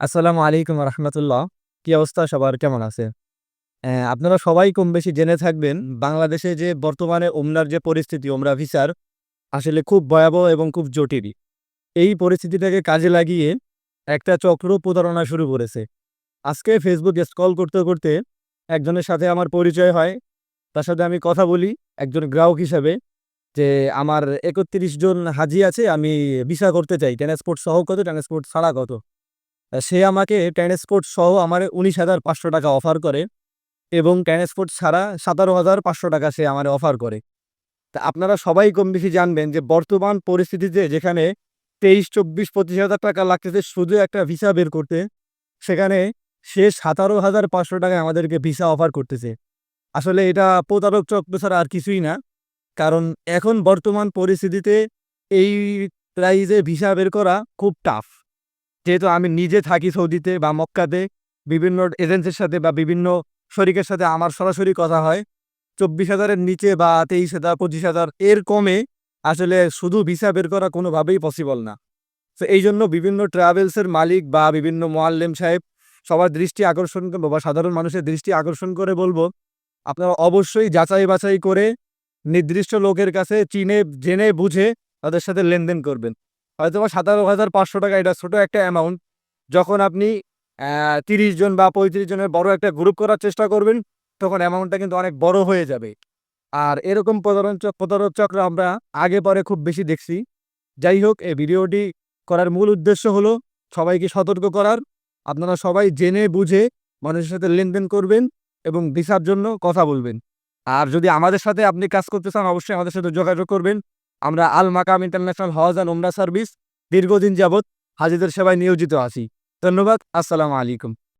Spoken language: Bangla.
আসসালামু আলাইকুম রহমতুল্লাহ। কি অবস্থা সবার? কেমন আছে? আপনারা সবাই কম বেশি জেনে থাকবেন, বাংলাদেশে যে বর্তমানে ওমরার যে পরিস্থিতি ওমরা ভিসার, আসলে খুব ভয়াবহ এবং খুব জটিল। এই পরিস্থিতিটাকে কাজে লাগিয়ে একটা চক্র প্রতারণা শুরু করেছে। আজকে ফেসবুক স্ক্রল করতে করতে একজনের সাথে আমার পরিচয় হয়। তার সাথে আমি কথা বলি, একজন গ্রাহক হিসাবে, যে আমার একত্রিশ জন হাজি আছে, আমি ভিসা করতে চাই, ট্রান্সপোর্ট সহ কত, ট্রান্সপোর্ট ছাড়া কত। সে আমাকে ট্রান্সপোর্ট সহ আমার উনিশ হাজার পাঁচশো টাকা অফার করে এবং ট্রান্সপোর্ট ছাড়া সতেরো হাজার পাঁচশো টাকা সে আমার অফার করে। তা আপনারা সবাই কম বেশি জানবেন যে বর্তমান পরিস্থিতিতে যেখানে তেইশ, চব্বিশ, পঁচিশ হাজার টাকা লাগতেছে শুধু একটা ভিসা বের করতে, সেখানে সে সতেরো হাজার পাঁচশো টাকায় আমাদেরকে ভিসা অফার করতেছে। আসলে এটা প্রতারক চক্র ছাড়া আর কিছুই না, কারণ এখন বর্তমান পরিস্থিতিতে এই প্রাইজে ভিসা বের করা খুব টাফ যেহেতু আমি নিজে থাকি সৌদিতে বা মক্কাতে, বিভিন্ন এজেন্সির সাথে বা বিভিন্ন শরিকের সাথে আমার সরাসরি কথা হয়। চব্বিশ হাজারের নিচে বা তেইশ হাজার, পঁচিশ হাজার এর কমে আসলে শুধু ভিসা বের করা কোনোভাবেই পসিবল না। তো এই জন্য বিভিন্ন ট্রাভেলসের মালিক বা বিভিন্ন মোয়াল্লেম সাহেব সবার দৃষ্টি আকর্ষণ করব বা সাধারণ মানুষের দৃষ্টি আকর্ষণ করে বলব, আপনারা অবশ্যই যাচাই বাছাই করে নির্দিষ্ট লোকের কাছে চিনে, জেনে, বুঝে তাদের সাথে লেনদেন করবেন। হয়তো বা সতেরো হাজার পাঁচশো টাকা, এটা ছোটো একটা অ্যামাউন্ট যখন আপনি তিরিশ জন বা পঁয়ত্রিশ জনের বড় একটা গ্রুপ করার চেষ্টা করবেন, তখন অ্যামাউন্টটা কিন্তু অনেক বড় হয়ে যাবে। আর এরকম প্রতারণ প্রতারক চক্র আমরা আগে পরে খুব বেশি দেখছি। যাই হোক, এই ভিডিওটি করার মূল উদ্দেশ্য হলো সবাইকে সতর্ক করার। আপনারা সবাই জেনে বুঝে মানুষের সাথে লেনদেন করবেন এবং ভিসার জন্য কথা বলবেন। আর যদি আমাদের সাথে আপনি কাজ করতে চান, অবশ্যই আমাদের সাথে যোগাযোগ করবেন। আমরা Al Makam international Hajj and Umrah service দীর্ঘদিন যাবৎ হাজিদের সেবায় নিয়োজিত আছি। ধন্যবাদ, আসসালামু আলাইকুম।